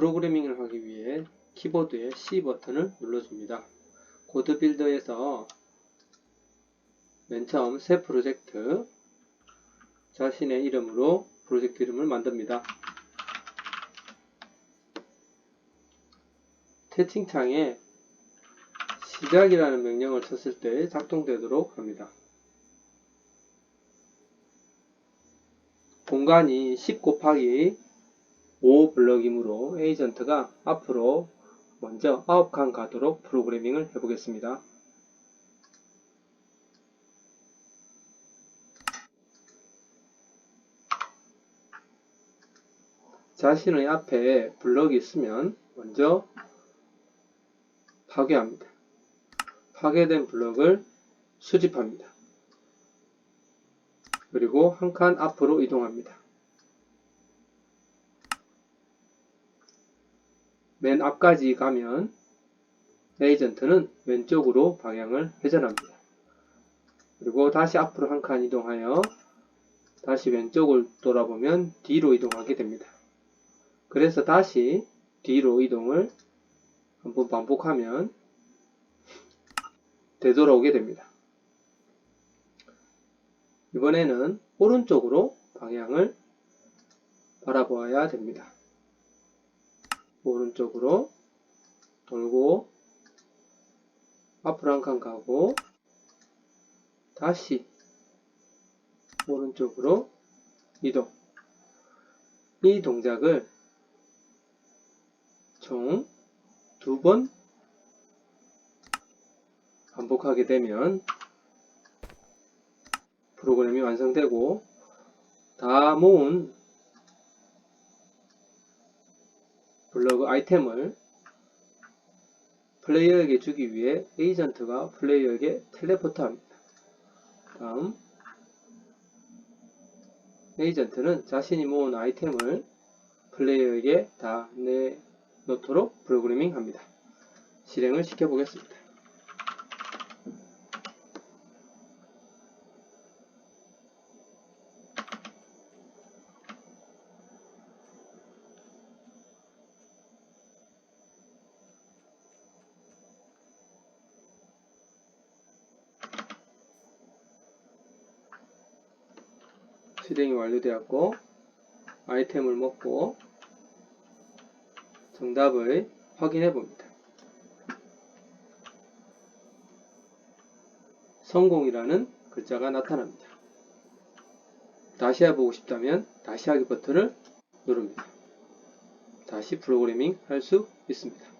프로그래밍을 하기 위해 키보드의 C 버튼을 눌러줍니다. 코드 빌더에서 맨 처음 새 프로젝트 자신의 이름으로 프로젝트 이름을 만듭니다. 채팅창에 시작이라는 명령을 쳤을 때 작동되도록 합니다. 공간이 10 곱하기 5 블럭이므로 에이전트가 앞으로 먼저 9칸 가도록 프로그래밍을 해보겠습니다. 자신의 앞에 블럭이 있으면 먼저 파괴합니다. 파괴된 블럭을 수집합니다. 그리고 한 칸 앞으로 이동합니다. 맨 앞까지 가면 에이전트는 왼쪽으로 방향을 회전합니다. 그리고 다시 앞으로 한 칸 이동하여 다시 왼쪽을 돌아보면 뒤로 이동하게 됩니다. 그래서 다시 뒤로 이동을 한번 반복하면 되돌아오게 됩니다. 이번에는 오른쪽으로 방향을 바라보아야 됩니다. 오른쪽으로 돌고 앞으로 한 칸 가고 다시 오른쪽으로 이동. 이 동작을 총 두 번 반복하게 되면 프로그램이 완성되고 다 모은 블로그 아이템을 플레이어에게 주기 위해 에이전트가 플레이어에게 텔레포트 합니다. 다음 에이전트는 자신이 모은 아이템을 플레이어에게 다 내놓도록 프로그래밍 합니다. 실행을 시켜보겠습니다. 실행이 완료되었고 아이템을 먹고 정답을 확인해 봅니다. 성공이라는 글자가 나타납니다. 다시 해보고 싶다면 다시 하기 버튼을 누릅니다. 다시 프로그래밍 할 수 있습니다.